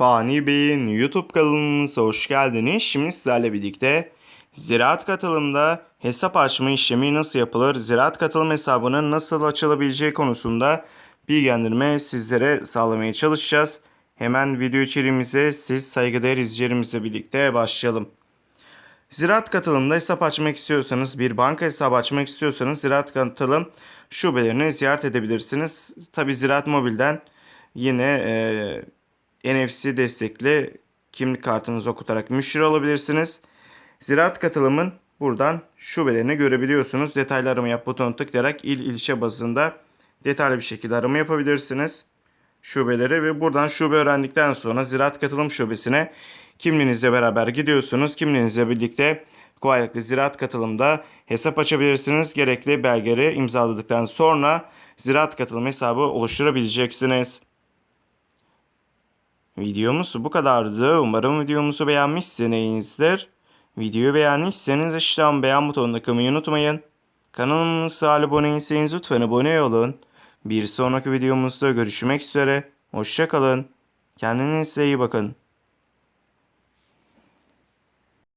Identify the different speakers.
Speaker 1: Fani Bey'in YouTube kanalımıza hoş geldiniz. Şimdi sizlerle birlikte ziraat katılımda hesap açma işlemi nasıl yapılır, ziraat katılım hesabının nasıl açılabileceği konusunda bilgilendirme sizlere sağlamaya çalışacağız. Hemen video içeriğimize siz saygıdeğer izleyicilerimizle birlikte başlayalım. Ziraat katılımda hesap açmak istiyorsanız, bir banka hesabı açmak istiyorsanız ziraat katılım şubelerini ziyaret edebilirsiniz. Tabi Ziraat Mobil'den yine e, NFC destekli kimlik kartınızı okutarak müşteri olabilirsiniz. Ziraat katılımın buradan şubelerini görebiliyorsunuz. Detaylı arama yap butonuna tıklayarak il ilçe bazında detaylı bir şekilde arama yapabilirsiniz şubeleri ve buradan şube öğrendikten sonra Ziraat Katılım Şubesi'ne kimliğinizle beraber gidiyorsunuz. Kimliğinizle birlikte kolaylıkla Ziraat Katılım'da hesap açabilirsiniz. Gerekli belgeleri imzaladıktan sonra Ziraat Katılım hesabı oluşturabileceksiniz. Videomuz bu kadardı. Umarım videomuzu beğenmişsinizdir. Videoyu beğendiyseniz aşağıdan beğen butonuna kılmayı unutmayın. Kanalımıza abone değilseniz lütfen abone olun. Bir sonraki videomuzda görüşmek üzere. Hoşçakalın. Kendinize iyi bakın.